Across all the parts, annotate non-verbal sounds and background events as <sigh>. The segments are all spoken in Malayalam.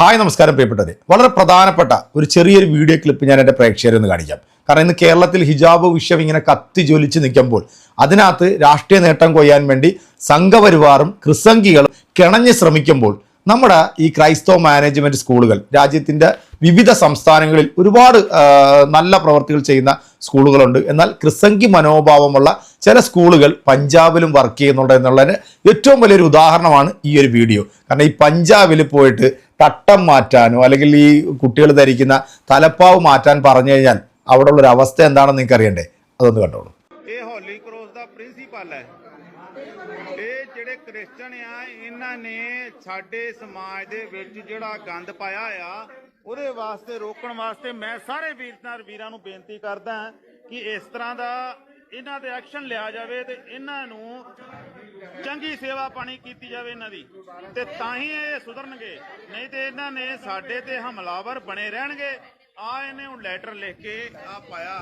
ഹായ് നമസ്കാരം പ്രിയപ്പെട്ടവരെ. വളരെ പ്രധാനപ്പെട്ട ഒരു ചെറിയൊരു വീഡിയോ ക്ലിപ്പ് ഞാൻ എന്റെ പ്രേക്ഷകരെ ഒന്ന് കാണിക്കാം. കാരണം ഇന്ന് കേരളത്തിൽ ഹിജാബ് വിഷയം ഇങ്ങനെ കത്തി ജ്വലിച്ച് നിൽക്കുമ്പോൾ അതിനകത്ത് രാഷ്ട്രീയ നേട്ടം കൊയ്യാൻ വേണ്ടി സംഘപരിവാറും ക്രിസംഗികളും കിണഞ്ഞ് ശ്രമിക്കുമ്പോൾ നമ്മുടെ ഈ ക്രൈസ്തവ മാനേജ്മെന്റ് സ്കൂളുകൾ രാജ്യത്തിന്റെ വിവിധ സംസ്ഥാനങ്ങളിൽ ഒരുപാട് നല്ല പ്രവർത്തികൾ ചെയ്യുന്ന സ്കൂളുകളുണ്ട്. എന്നാൽ ക്രിസംഗി മനോഭാവമുള്ള ചില സ്കൂളുകൾ പഞ്ചാബിലും വർക്ക് ചെയ്യുന്നുണ്ട് എന്നുള്ളതിന് ഏറ്റവും വലിയൊരു ഉദാഹരണമാണ് ഈ ഒരു വീഡിയോ. കാരണം ഈ പഞ്ചാബിൽ പോയിട്ട് തട്ടം മാറ്റാനോ അല്ലെങ്കിൽ ഈ കുട്ടികൾ ധരിക്കുന്ന തലപ്പാവ് മാറ്റാൻ പറഞ്ഞു കഴിഞ്ഞാൽ അവിടെ ഉള്ള ഒരു അവസ്ഥ എന്താണെന്ന് നിങ്ങൾക്ക് അറിയണ്ടേ അതൊന്ന് കണ്ടോളൂ ਇਹ ਹੋਲੀ ਕ੍ਰੋਸ ਦਾ ਪ੍ਰਿੰਸੀਪਲ ਹੈ ਇਹ ਜਿਹੜੇ ਕ੍ਰਿਸਚਨ ਆ ਇਹਨਾਂ ਨੇ ਸਾਡੇ ਸਮਾਜ ਦੇ ਵਿੱਚ ਜਿਹੜਾ ਗੰਦ ਪਾਇਆ ਆ ਉਹਦੇ ਵਾਸਤੇ ਰੋਕਣ ਵਾਸਤੇ ਮੈਂ ਸਾਰੇ ਵੀਰਾਂ ਵੀਰਾਂ ਨੂੰ ਬੇਨਤੀ ਕਰਦਾ ਹਾਂ ਕਿ ਇਸ ਤਰ੍ਹਾਂ ਦਾ ਇਹਨਾਂ ਤੇ ਐਕਸ਼ਨ ਲਿਆ ਜਾਵੇ ਤੇ ਇਹਨਾਂ ਨੂੰ ਚੰਗੀ ਸੇਵਾ ਪਾਣੀ ਕੀਤੀ ਜਾਵੇ ਇਹਨਾਂ ਦੀ ਤੇ ਤਾਂ ਹੀ ਇਹ ਸੁਧਰਨਗੇ ਨਹੀਂ ਤੇ ਇਹਨਾਂ ਨੇ ਸਾਡੇ ਤੇ ਹਮਲਾਵਰ ਬਣੇ ਰਹਿਣਗੇ ਆ ਇਹਨੇ ਹੁਣ ਲੈਟਰ ਲਿਖ ਕੇ ਆ ਪਾਇਆ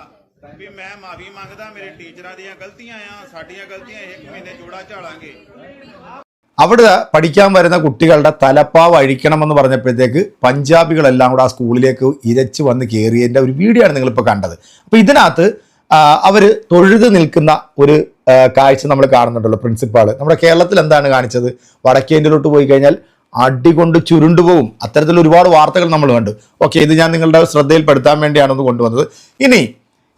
ਵੀ ਮੈਂ ਮਾਫੀ ਮੰਗਦਾ ਮੇਰੇ ਟੀਚਰਾਂ ਦੀਆਂ ਗਲਤੀਆਂ ਆ ਸਾਡੀਆਂ ਗਲਤੀਆਂ ਇੱਕ ਮਹੀਨੇ ਜੋੜਾ ਝਾੜਾਂਗੇ അവിടെ പഠിക്കാൻ വരുന്ന കുട്ടികളുടെ തലപ്പാവ് അഴിക്കണമെന്ന് പറഞ്ഞപ്പോഴത്തേക്ക് പഞ്ചാബികളെല്ലാം കൂടെ ആ സ്കൂളിലേക്ക് ഇരച്ച് വന്ന് കയറിയതിൻ്റെ ഒരു വീഡിയോ ആണ് നിങ്ങളിപ്പോൾ കണ്ടത് അപ്പോൾ ഇതിനകത്ത് അവർ തൊഴുത് നിൽക്കുന്ന ഒരു കാഴ്ച നമ്മൾ കാണുന്നുണ്ടല്ലോ പ്രിൻസിപ്പാൾ നമ്മുടെ കേരളത്തിൽ എന്താണ് കാണിച്ചത്? വടക്കേന്ത്യയിലോട്ട് പോയി കഴിഞ്ഞാൽ അടികൊണ്ട് ചുരുണ്ടുപോകും അത്തരത്തിൽ ഒരുപാട് വാർത്തകൾ നമ്മൾ കണ്ടു. ഓക്കെ ഇത് ഞാൻ നിങ്ങളുടെ ശ്രദ്ധയിൽപ്പെടുത്താൻ വേണ്ടിയാണ് ഒന്ന് കൊണ്ടുവന്നത്. ഇനി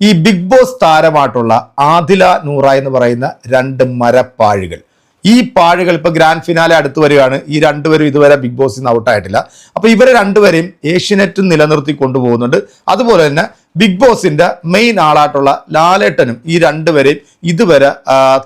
ഈ ബിഗ് ബോസ് താരമായിട്ടുള്ള ആദില നൂറ എന്ന് പറയുന്ന രണ്ട് മരപ്പാഴുകൾ. ഈ പാഴുകൾ ഇപ്പൊ ഗ്രാൻഡ് ഫിനാലെ അടുത്ത് വരികയാണ്. ഈ രണ്ടുപേരും ഇതുവരെ ബിഗ് ബോസിൽ നിന്ന് ഔട്ടായിട്ടില്ല അപ്പൊ ഇവരെ രണ്ടുപേരെയും ഏഷ്യനെറ്റ് നിലനിർത്തി കൊണ്ടുപോകുന്നുണ്ട്. അതുപോലെ തന്നെ ബിഗ് ബോസിന്റെ മെയിൻ ആളായിട്ടുള്ള ലാലേട്ടനും ഈ രണ്ടുപേരെയും ഇതുവരെ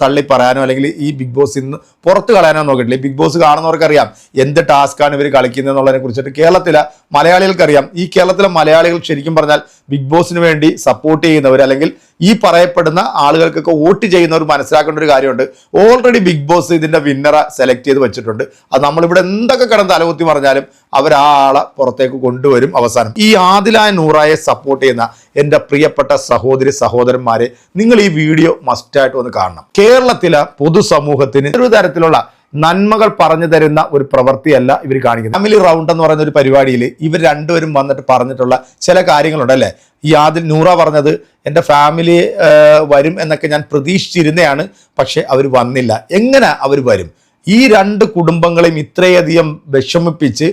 തള്ളി പറയാനോ അല്ലെങ്കിൽ ഈ ബിഗ് ബോസിൽ നിന്ന് പുറത്ത് കളയാനോ നോക്കിയിട്ടില്ല. ബിഗ് ബോസ് കാണുന്നവർക്കറിയാം എന്ത് ടാസ്ക്കാണ് ഇവർ കളിക്കുന്നത് എന്നുള്ളതിനെ കുറിച്ചിട്ട് കേരളത്തിലെ മലയാളികൾക്കറിയാം. ഈ കേരളത്തിലെ മലയാളികൾ ശരിക്കും പറഞ്ഞാൽ ബിഗ് ബോസിന് വേണ്ടി സപ്പോർട്ട് ചെയ്യുന്നവർ അല്ലെങ്കിൽ ഈ പറയപ്പെടുന്ന ആളുകൾക്കൊക്കെ വോട്ട് ചെയ്യുന്നവർ മനസ്സിലാക്കേണ്ട ഒരു കാര്യമുണ്ട്. ഓൾറെഡി ബിഗ് ബോസ് ഇതിന്റെ വിന്നറെ സെലക്ട് ചെയ്ത് വെച്ചിട്ടുണ്ട്. അത് നമ്മളിവിടെ എന്തൊക്കെ കിടന്ന് തലകുത്തി പറഞ്ഞാലും അവർ ആ ആളെ പുറത്തേക്ക് കൊണ്ടുവരും അവസാനം. ഈ ആദിലായ നൂറായെ സപ്പോർട്ട് ചെയ്യുന്ന എന്റെ പ്രിയപ്പെട്ട സഹോദരി സഹോദരന്മാരെ നിങ്ങൾ ഈ വീഡിയോ മസ്റ്റായിട്ട് ഒന്ന് കാണണം. കേരളത്തിലെ പൊതുസമൂഹത്തിന് ഒരു തരത്തിലുള്ള നന്മകൾ പറഞ്ഞു തരുന്ന ഒരു പ്രവൃത്തിയല്ല ഇവർ കാണിക്കുന്നത്. ഫാമിലി റൗണ്ട് എന്ന് പറയുന്ന ഒരു പരിപാടിയിൽ ഇവർ രണ്ടുപേരും വന്നിട്ട് പറഞ്ഞിട്ടുള്ള ചില കാര്യങ്ങളുണ്ട് അല്ലേ? ഈ ആദ്യം നൂറ പറഞ്ഞത് എന്റെ ഫാമിലി വരും എന്നൊക്കെ ഞാൻ പ്രതീക്ഷിച്ചിരുന്നതാണ് പക്ഷേ അവർ വന്നില്ല. എങ്ങനെ അവർ വരും? ഈ രണ്ട് കുടുംബങ്ങളെയും ഇത്രയധികം വിഷമിപ്പിച്ച്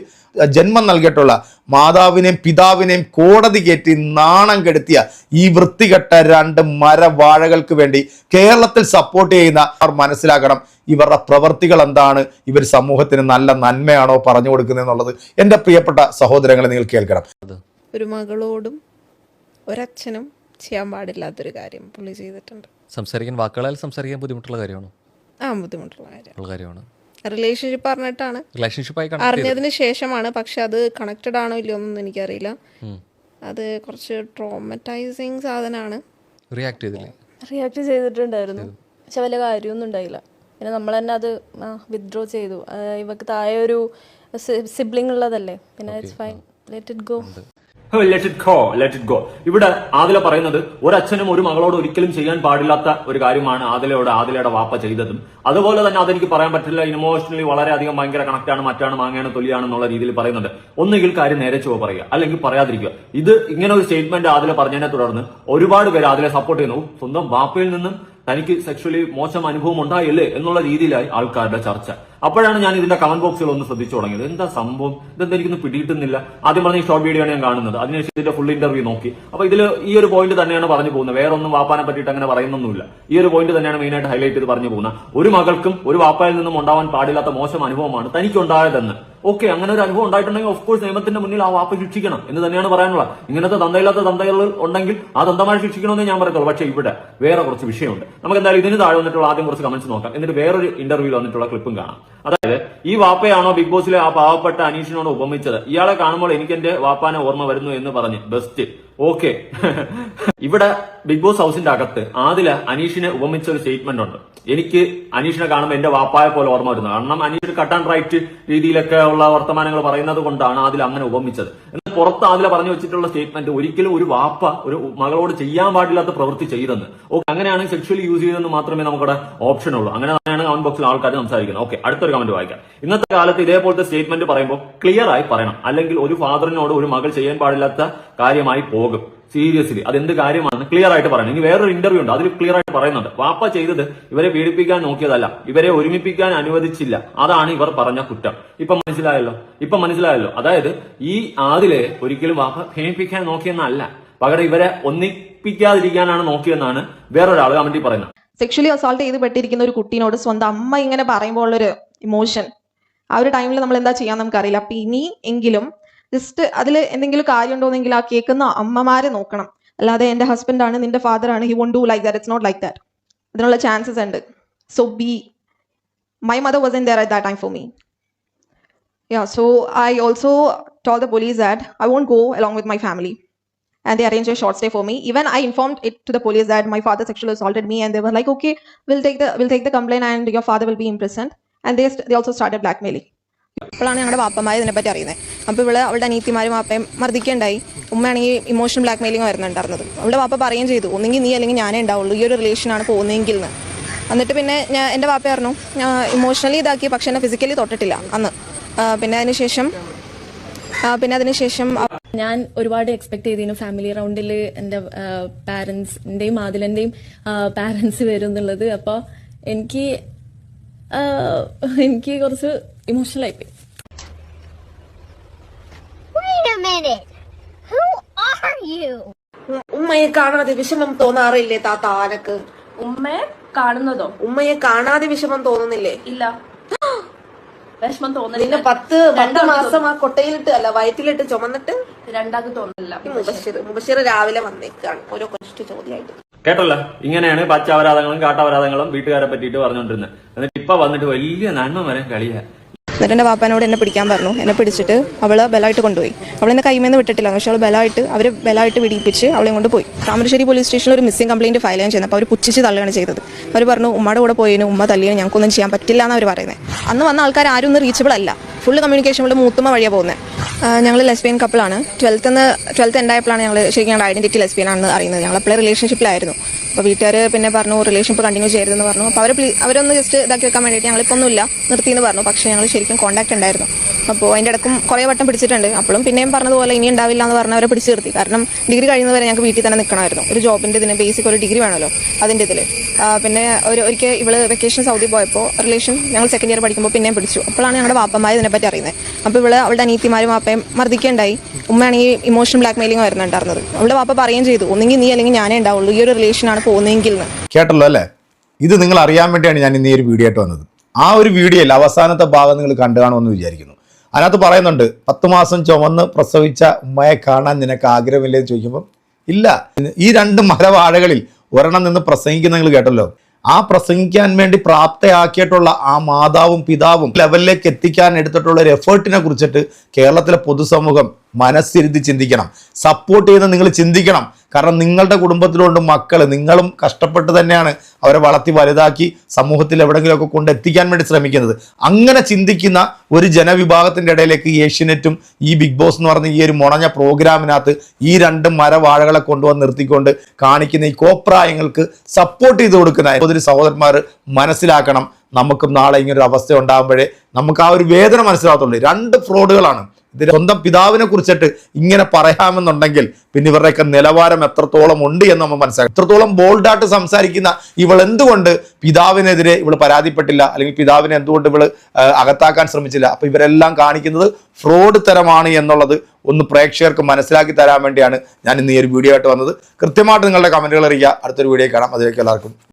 ജന്മം നൽകിയിട്ടുള്ള മാതാവിനെയും പിതാവിനെയും കോടതി കയറ്റി നാണം കെടുത്തിയ ഈ വൃത്തികെട്ട രണ്ട് മരവാഴകൾക്ക് വേണ്ടി കേരളത്തിൽ സപ്പോർട്ട് ചെയ്യുന്ന അവർ മനസ്സിലാക്കണം ഇവരുടെ പ്രവൃത്തികൾ എന്താണ് ഇവർ സമൂഹത്തിന് നല്ല നന്മയാണോ പറഞ്ഞു കൊടുക്കുന്നത് എന്നുള്ളത്. എന്റെ പ്രിയപ്പെട്ട സഹോദരങ്ങളെ നിങ്ങൾ കേൾക്കണം. ഒരു മകളോടും ഒരച്ഛനും ചെയ്യാൻ പാടില്ലാത്തൊരു കാര്യം പുള്ളി ചെയ്തിട്ടുണ്ട്. സംസാരിക്കാൻ വാക്കുകളാൽ സംസാരിക്കാൻ ബുദ്ധിമുട്ടുള്ള കാര്യമാണോ? ആ ബുദ്ധിമുട്ടുള്ള കാര്യം. കാര്യമാണ്. റിലേഷൻഷിപ്പ് പറഞ്ഞിട്ടാണ് റിലേഷൻഷിപ്പായി അറിഞ്ഞതിന് ശേഷമാണ്. പക്ഷെ അത് കണക്റ്റഡ് ആണോ ഇല്ലയോ എന്നൊന്നും എനിക്കറിയില്ല. അത് കുറച്ച് ട്രോമറ്റൈസിങ് സാധനമാണ്. റിയാക്ട് ചെയ്തില്ലേ? റിയാക്ട് ചെയ്തിട്ടുണ്ടായിരുന്നു. പക്ഷെ വലിയ കാര്യമൊന്നും ഉണ്ടായില്ല. പിന്നെ നമ്മൾ തന്നെ അത് വിത്ഡ്രോ ചെയ്തു. ഇവക്ക് താഴെ ഒരു സിബ്ലിംഗ് ഉള്ളതല്ലേ? പിന്നെ it's fine let it go let it go let it go ഇവിടെ ആദില പറയുന്നത് ഒരച്ഛനും ഒരു മകളോട് ഒരിക്കലും ചെയ്യാൻ പാടില്ലാത്ത ഒരു കാര്യമാണ് ആദിലയോട് ആദിലയുടെ വാപ്പ ചെയ്തതും. അതുപോലെ തന്നെ അതെനിക്ക് പറയാൻ പറ്റില്ല. ഇമോഷണലി വളരെയധികം ഭയങ്കര കണക്റ്റാണ് മറ്റാണ് മാങ്ങയാണ് തൊലിയാണ് എന്നുള്ള രീതിയിൽ പറയുന്നുണ്ട് ഒന്നുകിൽ കാര്യം നേരെ ചുവ പറയുക അല്ലെങ്കിൽ പറയാതിരിക്കുക. ഇത് ഇങ്ങനെ ഒരു സ്റ്റേറ്റ്മെന്റ് ആദില പറഞ്ഞതിനെ തുടർന്ന് ഒരുപാട് പേര് ആദിലെ സപ്പോർട്ട് ചെയ്യുന്നു. സ്വന്തം വാപ്പയിൽ നിന്നും തനിക്ക് സെക്ഷലി മോശം അനുഭവം ഉണ്ടായില്ലേ എന്നുള്ള രീതിയിലായി ആൾക്കാരുടെ ചർച്ച. അപ്പോഴാണ് ഞാൻ ഇതിന്റെ കമന്റ് ബോക്സിൽ ഒന്ന് ശ്രദ്ധിച്ചു തുടങ്ങിയത്. എന്താ സംഭവം? ഇതെന്താ എനിക്കൊന്നും പിടിയിട്ടുന്നില്ല ആദ്യം പറഞ്ഞ ഈ ഷോർട്ട് വീഡിയോ ആണ് ഞാൻ കാണുന്നത്. അതിനുശേഷം ഇതിന്റെ ഫുൾ ഇന്റർവ്യൂ നോക്കി. അപ്പൊ ഇതിൽ ഈ ഒരു പോയിന്റ് തന്നെയാണ് പറഞ്ഞു പോകുന്നത്. വേറെ ഒന്നും വാപ്പാനെ പറ്റിയിട്ട് അങ്ങനെ പറയുന്നൊന്നുമില്ല. ഈ ഒരു പോയിന്റ് തന്നെയാണ് മെയിൻ ആയിട്ട് ഹൈലൈറ്റ് ചെയ്ത് പറഞ്ഞു പോകുന്നത്. ഒരു മകൾക്കും ഒരു വാപ്പായിൽ നിന്നും ഉണ്ടാവാൻ പാടില്ലാത്ത മോശം അനുഭവമാണ് തനിക്കുണ്ടായതെന്ന്. ഓക്കെ അങ്ങനെ ഒരു അനുഭവം ഉണ്ടായിട്ടുണ്ടെങ്കിൽ ഓഫ് കോഴ്സ് നിയമത്തിന്റെ മുന്നിൽ ആ വാപ്പ ശിക്ഷിക്കണം എന്ന് തന്നെയാണ് പറയാനുള്ളത്. ഇങ്ങനത്തെ തന്തയില്ലാത്ത തന്തകൾ ഉണ്ടെങ്കിൽ ആ തന്തമായി ശിക്ഷിക്കണമെന്ന് ഞാൻ പറയത്തുള്ളൂ. പക്ഷേ ഇവിടെ വേറെ കുറച്ച് വിഷയമുണ്ട്. നമുക്ക് എന്തായാലും ഇതിന് താഴെ വന്നിട്ടുള്ള ആദ്യം കുറച്ച് കമന്റ്സ് നോക്കാം. എന്നിട്ട് വേറൊരു ഇന്റർവ്യൂ വന്നിട്ടുള്ള ക്ലിപ്പും കാണാം. അതായത് ഈ വാപ്പയാണോ ബിഗ് ബോസിലെ ആ പാവപ്പെട്ട അനീഷിനോട് ഉപമിച്ചത്? ഇയാളെ കാണുമ്പോൾ എനിക്ക് എന്റെ വാപ്പാനെ ഓർമ്മ വരുന്നു എന്ന് പറഞ്ഞ്. ബെസ്റ്റ് ഓക്കെ <laughs> ഇവിടെ ബിഗ് ബോസ് ഹൗസിന്റെ അകത്ത് ആദില അനീഷിനെ ഉപമിച്ച ഒരു സ്റ്റേറ്റ്മെന്റ് ഉണ്ട്. എനിക്ക് അനീഷിനെ കാണുമ്പോൾ എന്റെ വാപ്പായെ പോലെ ഓർമ്മ വരുന്നു. കാരണം അനീഷ് കട്ട് ആൻഡ് റൈറ്റ് രീതിയിലൊക്കെ ഉള്ള വർത്തമാനങ്ങൾ പറയുന്നത് കൊണ്ടാണ് ആദിൽ അങ്ങനെ ഉപമിച്ചത്. പുറത്ത് ആദില പറഞ്ഞു വെച്ചിട്ടുള്ള സ്റ്റേറ്റ്മെന്റ് ഒരിക്കലും ഒരു വാപ്പ ഒരു മകളോട് ചെയ്യാൻ പാടില്ലാത്ത പ്രവൃത്തി ചെയ്തെന്ന്. ഓക്കെ അങ്ങനെയാണെങ്കിൽ സെക്ഷലി യൂസ് ചെയ്തെന്ന് മാത്രമേ നമുക്കവിടെ ഓപ്ഷൻ ഉള്ളൂ. അങ്ങനെ തന്നെയാണ് കമന്റ് ബോക്സിൽ ആൾക്കാർ സംസാരിക്കുന്നത്. ഓക്കെ അടുത്തൊരു കമന്റ് വായിക്കാം. ഇന്നത്തെ കാലത്ത് ഇതേപോലത്തെ സ്റ്റേറ്റ്മെന്റ് പറയുമ്പോൾ ക്ലിയർ ആയി പറയണം. അല്ലെങ്കിൽ ഒരു ഫാദറിനോട് ഒരു മകൾ ചെയ്യാൻ പാടില്ലാത്ത കാര്യമായി പോകും. സീരിയസ്ലി അതെന്ത് കാര്യമാണ് ക്ലിയർ ആയിട്ട് പറയണം. ഇനി വേറൊരു ഇന്റർവ്യൂ ഉണ്ട് അതിൽ ക്ലിയർ ആയിട്ട് പറയുന്നുണ്ട്. വാപ്പ ചെയ്തത് ഇവരെ പീഡിപ്പിക്കാൻ നോക്കിയതല്ല. ഇവരെ ഒരുമിപ്പിക്കാൻ അനുവദിച്ചില്ല. അതാണ് ഇവർ പറഞ്ഞ കുറ്റം. ഇപ്പൊ മനസ്സിലായല്ലോ? ഇപ്പൊ മനസ്സിലായല്ലോ? അതായത് ഈ ആദിലെ ഒരിക്കലും വാപ്പ ഭേമിപ്പിക്കാൻ നോക്കിയെന്നല്ല. പകരം ഇവരെ ഒന്നിപ്പിക്കാതിരിക്കാനാണ് നോക്കിയെന്നാണ് വേറൊരാൾ കമന്റിൽ പറയുന്നത്. സെക്ഷലി അസോൾട്ട് ചെയ്ത് പെട്ടിരിക്കുന്ന ഒരു കുട്ടീനോട് സ്വന്തം അമ്മ ഇങ്ങനെ പറയുമ്പോൾ ഉള്ളൊരു ഇമോഷൻ ആ ഒരു ടൈമിൽ നമ്മൾ എന്താ ചെയ്യാൻ നമുക്കറിയില്ല. അപ്പൊ ഇനി എങ്കിലും ജസ്റ്റ് അതിൽ എന്തെങ്കിലും കാര്യമുണ്ടോന്നെങ്കിൽ ആ കേൾക്കുന്ന അമ്മമാരെ നോക്കണം അല്ലാതെ എന്റെ ഹസ്ബൻഡാണ് നിന്റെ ഫാദർ ആണ് he won't do like that it's not like that അതിനുള്ള ചാൻസസ് ഉണ്ട് so be my mother was in there at that time for me Yeah, so I also told the police that I won't go along with my family. And they arranged a short stay for me. Even I informed it to the police that my father sexually assaulted me, and they were like, "Okay, we'll take the we'll take the complaint, and your father will be imprisoned." And they they also started blackmailing. അപ്പോഴാണ് ഞങ്ങളുടെ വാപ്പമാർ ഇതിനെപ്പറ്റി അറിയുന്നത് അപ്പോൾ ഇവിടെ അവളുടെ അനീത്തിമാരും വാപ്പയും മർദ്ദിക്കേണ്ടായി. ഉമ്മയാണെങ്കിൽ ഇമോഷണൽ ബ്ലാക്ക് മെയിലിംഗ് വരുന്നുണ്ടായിരുന്നത്. അവളുടെ വാപ്പ പറയുകയും ചെയ്തു. ഒന്നെങ്കിൽ നീ അല്ലെങ്കിൽ ഞാനേ ഉണ്ടാവുള്ളൂ. ഈ ഒരു റിലേഷനാണ് പോകുന്നതെങ്കിൽ എന്ന് എന്നിട്ട് പിന്നെ ഞാൻ എന്റെ വാപ്പ പറഞ്ഞു ഇമോഷണലി ഇതാക്കി പക്ഷെ എന്നെ ഫിസിക്കലി തൊട്ടിട്ടില്ല അന്ന്. പിന്നെ അതിനുശേഷം പിന്നെ അതിനുശേഷം ഞാൻ ഒരുപാട് എക്സ്പെക്ട് ചെയ്തിരുന്നു ഫാമിലി റൗണ്ടിൽ എന്റെ പാരൻസിന്റെയും ആദിലന്റെയും പാരൻസ് വരും എന്നുള്ളത്. അപ്പോൾ എനിക്ക് എനിക്ക് കുറച്ച് ഇമോഷണൽ ആയിപ്പോയി Wait a minute. Who are you? ഉമ്മയെ കാണാതെ വിഷമം തോന്നാറില്ലേ താത്ത ആനക്ക്? ഉമ്മയെ കാണുന്നതോ? ഉമ്മയെ കാണാതെ വിഷമം തോന്നുന്നില്ലേ? ഇല്ല. വിഷമം നിന്നെ തോന്നുന്നില്ല പത്ത് പത്ത് മാസം ആ കൊട്ടയിലിട്ട് അല്ല വയറ്റിലിട്ട് ചുമന്നിട്ട്? രണ്ടാക്ക് തോന്നുന്നില്ല ഈ മുബഷിർ മുബഷിർ രാവിലെ വന്നേക്കാണ്. ഓരോ ക്വസ്റ്റ് ചോദ്യമായിട്ട്. കേട്ടല്ല? ഇങ്ങനെയാണ് പച്ചാപരാധങ്ങളും കാട്ടാപരാധങ്ങളും വീട്ടുകാരെ പറ്റിയിട്ട് പറഞ്ഞുകൊണ്ടിരുന്നത്. എന്നിട്ട് ഇപ്പൊ വന്നിട്ട് വലിയ നന്മ വരെ കളിയാ. എന്നിട്ട് എന്റെ വാപ്പാനോട് എന്നെ പിടിക്കാൻ പറഞ്ഞു. എന്നെ പിടിച്ചിട്ട് അവൾ ബലമായിട്ട് കൊണ്ടുപോയി. അവളെന്നെ കൈമേന്ന് വിട്ടിട്ടില്ല. പക്ഷെ അവൾ ബലമായിട്ട് അവർ ബലമായിട്ട് പിടിപ്പിച്ച് അവളെ കൊണ്ട് പോയി. താമരശ്ശേരി പോലീസ് സ്റ്റേഷനിൽ ഒരു മിസ്സിംഗ് കംപ്ലയിന്റ് ഫയൽ ചെയ്യാൻ ചെയ്യുന്നത് അവർ പുച്ഛിച്ച് തള്ളുകയാണ് ചെയ്തത്. അവർ പറഞ്ഞു ഉമ്മയുടെ കൂടെ പോയതിന് ഉമ്മ തള്ളിയാണ് ഞങ്ങൾക്കൊന്നും ചെയ്യാൻ പറ്റില്ല എന്നാണ് അവർ പറയുന്നത് അന്ന് വന്ന ആൾക്കാർ ആരും ഒന്നും റീച്ചബിൾ അല്ല. ഫുൾ കമ്മ്യൂണിക്കേഷൻ ഇവിടെ മൂത്തുമ്മ വഴിയാണ് പോകുന്നത് ഞങ്ങൾ ലെസ്ബിയൻ കപ്പിളാണ് ട്വൽത്ത് നിന്ന് ട്വൽത്ത് ഉണ്ടായപ്പോഴാണ് ഞങ്ങൾ ശരിക്കും ഞങ്ങളുടെ ഐഡന്റിറ്റി ലെസ്ബിയൻ ആണെന്ന് അറിയുന്നത്. ഞങ്ങൾ അപ്പോഴേ റിലേഷൻഷിപ്പിലായിരുന്നു അപ്പോൾ വീട്ടുകാർ പിന്നെ പറഞ്ഞു റിലേഷൻഷിപ്പ് കണ്ടിന്യൂ ചെയ്യരുതെന്ന് പറഞ്ഞു. അപ്പോൾ അവർ അവരൊന്ന് ജസ്റ്റ് ഇതാക്കി വെക്കാൻ വേണ്ടിയിട്ട് ഞങ്ങളിപ്പോൾ ഒന്നുമില്ല നിർത്തിയെന്ന് പറഞ്ഞു. പക്ഷേ ഞങ്ങൾ ശരിക്കും കോൺടാക്ട് ഉണ്ടായിരുന്നു. അപ്പോൾ അതിന്റെ ഇടക്കും കുറേ വട്ടം പിടിച്ചിട്ടുണ്ട്. അപ്പോഴും പിന്നെയും പറഞ്ഞതുപോലെ ഇനി ഉണ്ടാവില്ല എന്ന് പറഞ്ഞവരെ പിടിച്ചു നിർത്തി. കാരണം ഡിഗ്രി കഴിയുന്നവരെ ഞങ്ങൾക്ക് വീട്ടിൽ തന്നെ നിൽക്കണമായിരുന്നു. ഒരു ജോബിന്റെ ഇതിന് ബേസിക് ഒരു ഡിഗ്രി വേണമല്ലോ അതിന്റെ ഇതിൽ പിന്നെ ഒരു ഒരിക്കൽ ഇവൾ വെക്കേഷൻ സൗദി പോയപ്പോൾ റിലേഷൻ ഞങ്ങൾ സെക്കൻഡ് ഇയർ പഠിക്കുമ്പോൾ പിന്നെയും പിടിച്ചു. അപ്പോഴാണ് ഞങ്ങളുടെ വാപ്പമാർ ഇതിനെപ്പറ്റി അറിയുന്നത്. അപ്പോൾ ഇവൾ അവളുടെ അനീത്തിമാരും വാപ്പയും മർദ്ദിക്കേണ്ടായി ഉമ്മയാണെങ്കിൽ ഇമോഷണൽ ബ്ലാക്ക് മെയിലിംഗ് വരുന്നുണ്ടായിരുന്നത് അവളുടെ വാപ്പ പറയുകയും ചെയ്തു. ഒന്നെങ്കിൽ നീ അല്ലെങ്കിൽ ഞാനേ ഉണ്ടാവുള്ളൂ. ഈ ഒരു റിലേഷനാണ് പോകുന്നതെങ്കിൽ കേട്ടല്ലോ അല്ലേ? ഇത് നിങ്ങൾ അറിയാൻ വേണ്ടിയാണ് ഞാൻ ഇന്ന് ഈ ഒരു വീഡിയോ ആയിട്ട് വന്നത്. ആ ഒരു വീഡിയോയിൽ അവസാനത്തെ ഭാഗം നിങ്ങൾ കണ്ടു കാണുമെന്ന് വിചാരിക്കുന്നു. അതിനകത്ത് പറയുന്നുണ്ട് പത്ത് മാസം ചുമന്ന് പ്രസവിച്ച ഉമ്മയെ കാണാൻ നിനക്ക് ആഗ്രഹമില്ലേ എന്ന് ചോദിക്കുമ്പോൾ ഇല്ല ഈ രണ്ട് മലവാഴകളിൽ ഒരെണ്ണം നിന്ന് പ്രസംഗിക്കുന്ന നിങ്ങൾ കേട്ടല്ലോ. ആ പ്രസംഗിക്കാൻ വേണ്ടി പ്രാപ്തയാക്കിയിട്ടുള്ള ആ മാതാവും പിതാവും ലെവലിലേക്ക് എത്തിക്കാൻ എടുത്തിട്ടുള്ള ഒരു എഫേർട്ടിനെ കുറിച്ചിട്ട് കേരളത്തിലെ പൊതുസമൂഹം മനസ്സിരുത്തി ചിന്തിക്കണം. സപ്പോർട്ട് ചെയ്യുന്ന നിങ്ങൾ ചിന്തിക്കണം. കാരണം നിങ്ങളുടെ കുടുംബത്തിലുണ്ട് മക്കൾ നിങ്ങളും കഷ്ടപ്പെട്ട് തന്നെയാണ് അവരെ വളർത്തി വലുതാക്കി സമൂഹത്തിൽ എവിടെയെങ്കിലുമൊക്കെ കൊണ്ടെത്തിക്കാൻ വേണ്ടി ശ്രമിക്കുന്നത്. അങ്ങനെ ചിന്തിക്കുന്ന ഒരു ജനവിഭാഗത്തിന്റെ ഇടയിലേക്ക് ഏഷ്യനെറ്റും ഈ ബിഗ് ബോസ് എന്ന് പറഞ്ഞ ഈ ഒരു മുണഞ്ഞ പ്രോഗ്രാമിനകത്ത് ഈ രണ്ട് മരവാഴകളെ കൊണ്ടുവന്ന് നിർത്തിക്കൊണ്ട് കാണിക്കുന്ന ഈ കോപ്രായങ്ങൾക്ക് സപ്പോർട്ട് ചെയ്ത് കൊടുക്കുന്ന ഒത്തിരി സഹോദരന്മാർ മനസ്സിലാക്കണം. നമുക്കും നാളെ ഇങ്ങനൊരു അവസ്ഥ ഉണ്ടാകുമ്പോഴേ നമുക്ക് ആ ഒരു വേദന മനസ്സിലാകത്തുള്ളൂ. രണ്ട് ഫ്രോഡുകളാണ് ഇത് സ്വന്തം പിതാവിനെ കുറിച്ചിട്ട് ഇങ്ങനെ പറയാമെന്നുണ്ടെങ്കിൽ പിന്നെ ഇവരുടെയൊക്കെ നിലവാരം എത്രത്തോളം ഉണ്ട് എന്ന് നമ്മൾ മനസ്സിലാക്കും എത്രത്തോളം ബോൾഡായിട്ട് സംസാരിക്കുന്ന ഇവൾ എന്തുകൊണ്ട് പിതാവിനെതിരെ ഇവൾ പരാതിപ്പെട്ടില്ല? അല്ലെങ്കിൽ പിതാവിനെ എന്തുകൊണ്ട് ഇവൾ അകത്താക്കാൻ ശ്രമിച്ചില്ല? അപ്പൊ ഇവരെല്ലാം കാണിക്കുന്നത് ഫ്രോഡ് തരമാണ് എന്നുള്ളത് ഒന്ന് പ്രേക്ഷകർക്ക് മനസ്സിലാക്കി തരാൻ വേണ്ടിയാണ് ഞാൻ ഇന്ന് ഈ ഒരു വീഡിയോ ആയിട്ട് വന്നത്. കൃത്യമായിട്ട് നിങ്ങളുടെ കമന്റുകൾ അറിയിക്കുക അടുത്തൊരു വീഡിയോ കാണാം. അതിലേക്ക് എല്ലാവർക്കും